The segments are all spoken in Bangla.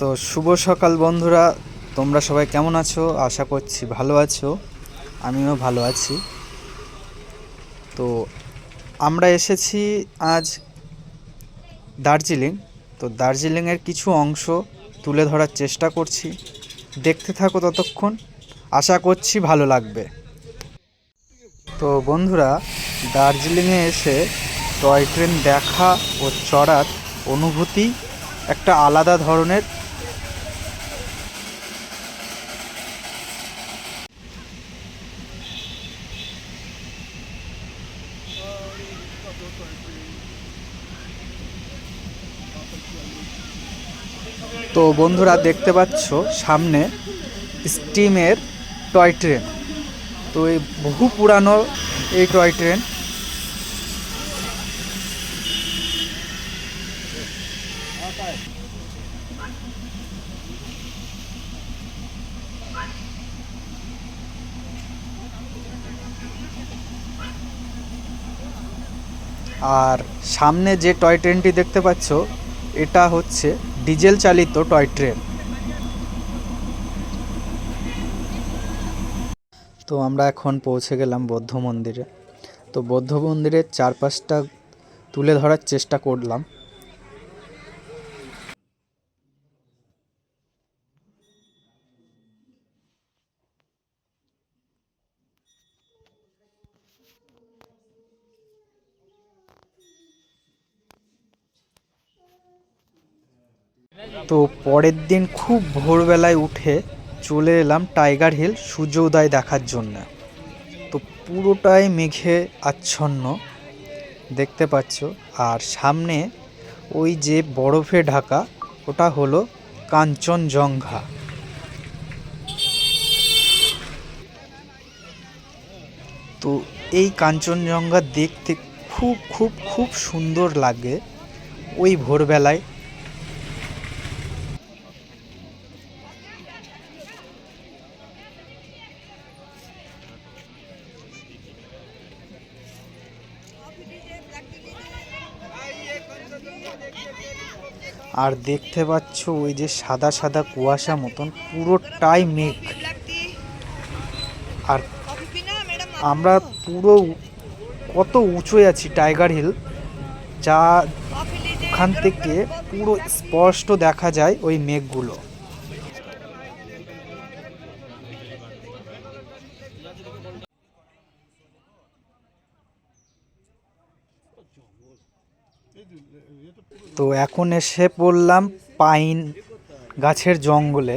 তো শুভ সকাল বন্ধুরা। তোমরা সবাই কেমন আছো? আশা করছি ভালো আছো। আমিও ভালো আছি। তো আমরা এসেছি আজ দার্জিলিং। তো দার্জিলিংয়ের কিছু অংশ তুলে ধরার চেষ্টা করছি। দেখতে থাকো ততক্ষণ। আশা করছি ভালো লাগবে। তো বন্ধুরা, দার্জিলিংয়ে এসে টয় ট্রেন দেখা ও চড়ার অনুভূতি একটা আলাদা ধরনের তো বন্ধুরা দেখতে পাচ্ছ সামনে স্টিমের টয় ট্রেন। তো এই বহু পুরানো এই টয় ট্রেন। আর সামনে যে টয় ট্রেনটি দেখতে পাচ্ছ, এটা হচ্ছে ডিজেল চালিত টয় ট্রেন। তো আমরা এখন পৌঁছে গেলাম বৌদ্ধ মন্দিরে। তো বৌদ্ধ মন্দিরের চারপাশটা তুলে ধরার চেষ্টা করলাম। তো পরের দিন খুব ভোরবেলায় উঠে চলে এলাম টাইগার হিল সূর্যোদয় দেখার জন্য। তো পুরোটাই মেঘে আচ্ছন্ন, দেখতে পাচ্ছ। আর সামনে ওই যে বরফে ঢাকা, ওটা হলো কাঞ্চনজঙ্ঘা। তো এই কাঞ্চনজঙ্ঘা দেখতে খুব খুব খুব সুন্দর লাগে। ওই ভোরবেলায় আর দেখতে পাচ্ছ ওই যে সাদা সাদা কুয়াশা মতন পুরোটাই মেঘ। আর আমরা পুরো কত উঁচুয়ে আছি টাইগার হিল, যা ওখান থেকে পুরো স্পষ্ট দেখা যায় ওই মেঘগুলো। তো এখন এসে পড়লাম পাইন গাছের জঙ্গলে।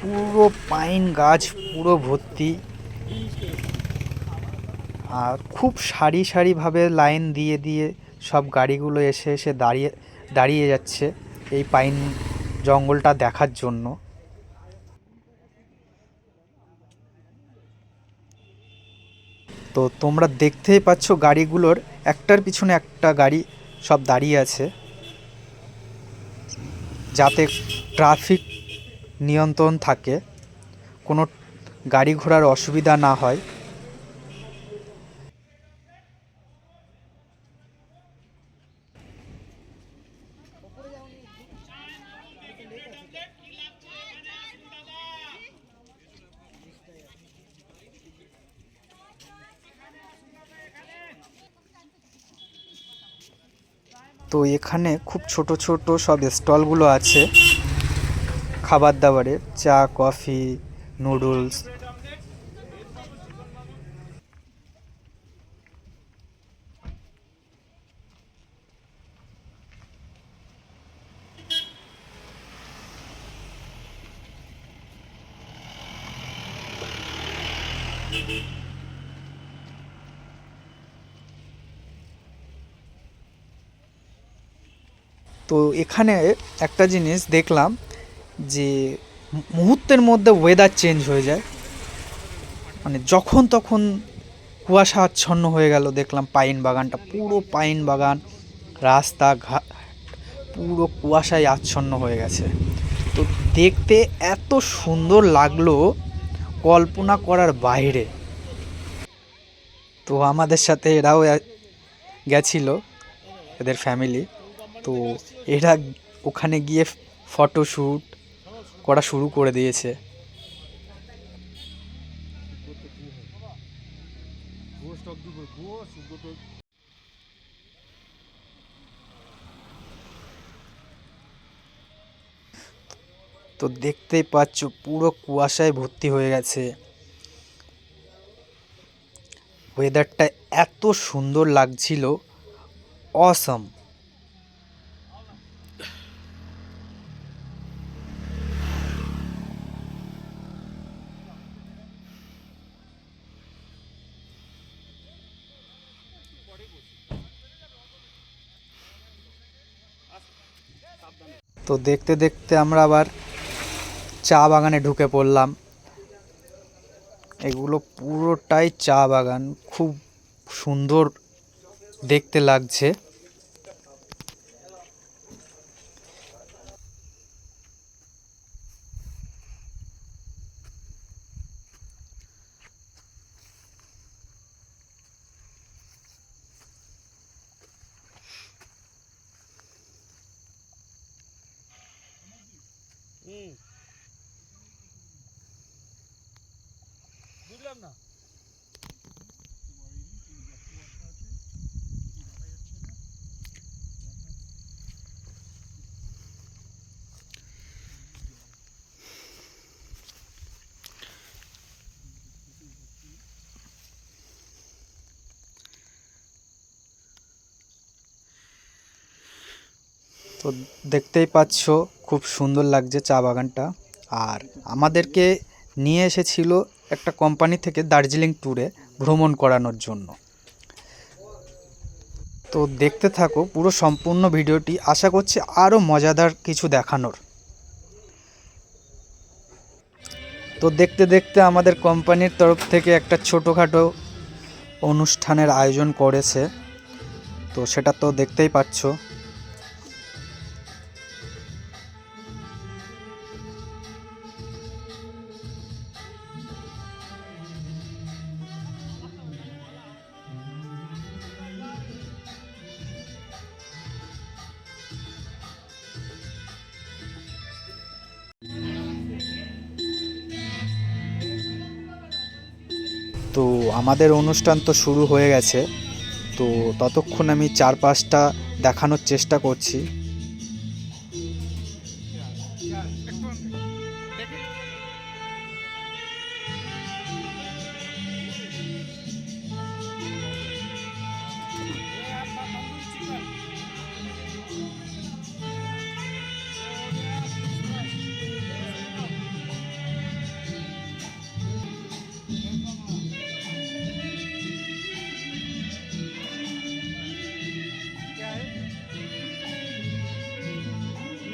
পুরো পাইন গাছ পুরো ভর্তি। আর খুব সারি সারিভাবে লাইন দিয়ে দিয়ে সব গাড়িগুলো এসে এসে দাঁড়িয়ে দাঁড়িয়ে যাচ্ছে এই পাইন জঙ্গলটা দেখার জন্য। তো তোমরা দেখতেই পাচ্ছ গাড়িগুলোর একটার পিছনে একটা গাড়ি সব দাঁড়িয়ে আছে। যাতে ট্রাফিক নিয়ন্ত্রণ থাকে কোনো গাড়ি ঘোড়ার অসুবিধা না হয়। তো এখানে খুব ছোট ছোট সব স্টলগুলো আছে। খাবার দাবারের চা কফি নুডলস তো এখানে একটা জিনিস দেখলাম যে মুহূর্তের মধ্যে ওয়েদার চেঞ্জ হয়ে যায়। মানে যখন তখন কুয়াশা আচ্ছন্ন হয়ে গেল, দেখলাম পাইন বাগানটা, পুরো পাইন বাগান, রাস্তা ঘাট পুরো কুয়াশায় আচ্ছন্ন হয়ে গেছে। তো দেখতে এত সুন্দর লাগল কল্পনা করার বাইরে। তো আমাদের সাথে এরাও গেছিল, এদের ফ্যামিলি তো এরা ওখানে গিয়ে ফটোশ্যুট করা শুরু করে দিয়েছে। তো দেখতেই পাচ্ছ, পুরো কুয়াশায় ভর্তি হয়ে গেছে। ওয়েদারটা এত সুন্দর লাগছিল। অসম তো দেখতে দেখতে আমরা আবার চা বাগানে ঢুকে পড়লাম। এগুলো পুরোটাই চা বাগান। খুব সুন্দর দেখতে লাগছে। বুঝলাম না। তো দেখতেই পাচ্ছ খুব সুন্দর লাগছে চা বাগানটা। আর আমাদেরকে নিয়ে এসেছিল একটা কোম্পানি থেকে দার্জিলিং ট্যুরে ভ্রমণ করানোর জন্য। তো দেখতে থাকো পুরো সম্পূর্ণ ভিডিওটি। আশা করছি আরও মজাদার কিছু দেখানোর। তো দেখতে দেখতে আমাদের কোম্পানির তরফ থেকে একটা ছোটোখাটো অনুষ্ঠানের আয়োজন করেছে। তো সেটা তো দেখতেই পাচ্ছ। তো আমাদের অনুষ্ঠান তো শুরু হয়ে গেছে। তো ততক্ষণ আমি চার পাঁচটা দেখানোর চেষ্টা করছি।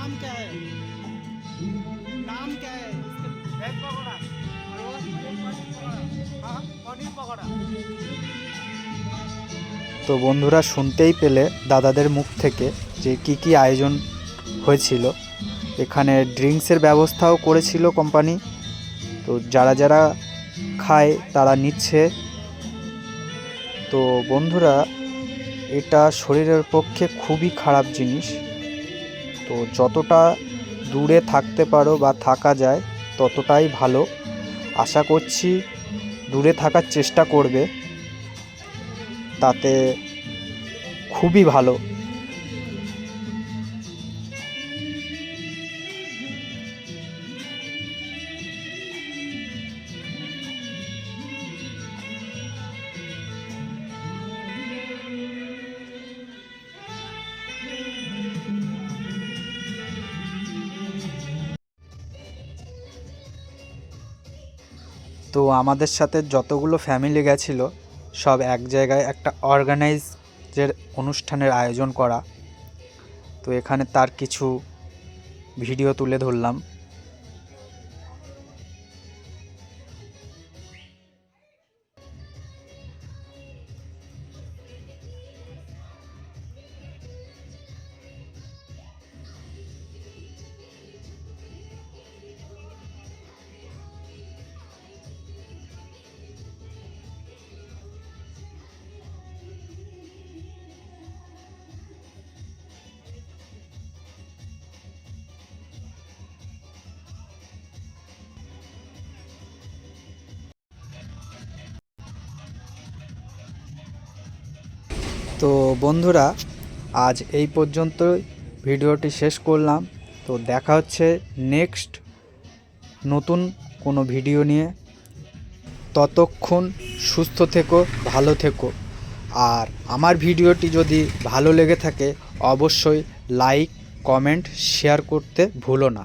नाम क्या है नाम क्या है वेज पकौड़ा और वो पनीर पकौड़ा हाँ पनीर पकौड़ा তো বন্ধুরা শুনতেই পেলে দাদাদের মুখ থেকে যে কি কি আয়োজন হয়েছিল এখানে ড্রিঙ্কসের ব্যবস্থাও করেছিল কোম্পানি তো যারা যারা খায় তারা নিচ্ছে তো বন্ধুরা এটা শরীরের পক্ষে খুবই খারাপ জিনিস তো যতটা দূরে থাকতে পারো বা থাকা যায়, ততটাই ভালো। আশা করছি দূরে থাকার চেষ্টা করবে। তাতে খুবই ভালো। তো আমাদের সাথে যতগুলো ফ্যামিলি গেছিল, সব এক জায়গায় একটা অর্গানাইজের অনুষ্ঠানের আয়োজন করা। তো এখানে তার কিছু ভিডিও তুলে ধরলাম। তো বন্ধুরা, আজ এই পর্যন্তই। ভিডিওটি শেষ করলাম। তো দেখা হচ্ছে নেক্সট নতুন কোনো ভিডিও নিয়ে। ততক্ষণ সুস্থ থেকো, ভালো থেকো। আর আমার ভিডিওটি যদি ভালো লেগে থাকে, অবশ্যই লাইক, কমেন্ট, শেয়ার করতে ভুলো না।